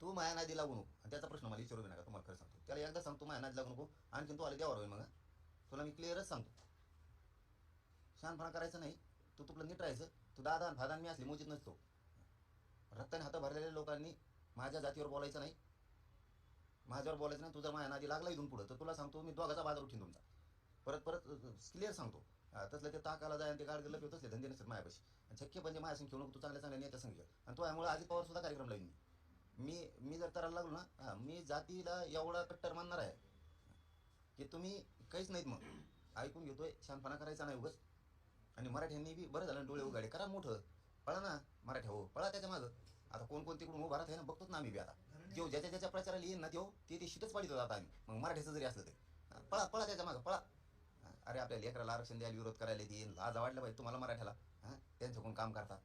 तू माया नादी लागू नको. आणि त्याचा प्रश्न मला विचारू नका तुम्हाला खरं सांगतो. त्याला एकदा सांगतो माया नादी लागू नको. आणखीन तू आले द्यावर होईल मग तुला मी क्लिअरच सांगतो. शहाणपणा करायचं नाही. तू तुला नीट राहायचं. तू दादा फादान मी असली मोजित नसतो. रक्ताने हात भरलेल्या लोकांनी माझ्या जातीवर बोलायचं नाही. माझ्यावर बोलायचं नाही. तुझा माया नादी लागला इथून पुढं. तर तुला सांगतो मी दोघाचा बाजार उठीन तुमचा. परत परत क्लिअर सांगतो. तसलं ते ताकाला जाय आणि ते गाड लपे तसले धंदे नसतात मायापाशी आणि शक्य म्हणजे माझ्या संग घेऊ नको तू चांगल्या चांगल्या नेत्या संग आणि तो यामुळे अजित पवार सुद्धा कार्यक्रम लाईन मी मी जर करायला लागलो ना हा, मी जातीला एवढा कट्टर मानणार आहे. की तुम्ही काहीच नाहीत मग. ऐकून घेतोय शानपणा करायचा नाही उगच. आणि मराठ्यांनी बी बरं झालं डोळे उघाडे करा मोठं. पळा ना मराठ्या हो. पळा त्याच्या मागं. आता कोण कोण तिकडून उभा राहत आहे ना बघतोच ना आम्ही बी आता. जो ज्याच्या ज्याच्या प्रचाराला येईन ना तो ते ते शिटच पाडित आता आम्ही. मग मराठ्याचं जरी असलं ते पळा पळा त्याच्या मागं पळा. अरे आपल्या लेकराला आरक्षण द्यायला विरोध करायला येईल लाजा वाटलं पाहिजे तुम्हाला मराठ्याला. हां त्यांचं कोण काम करता.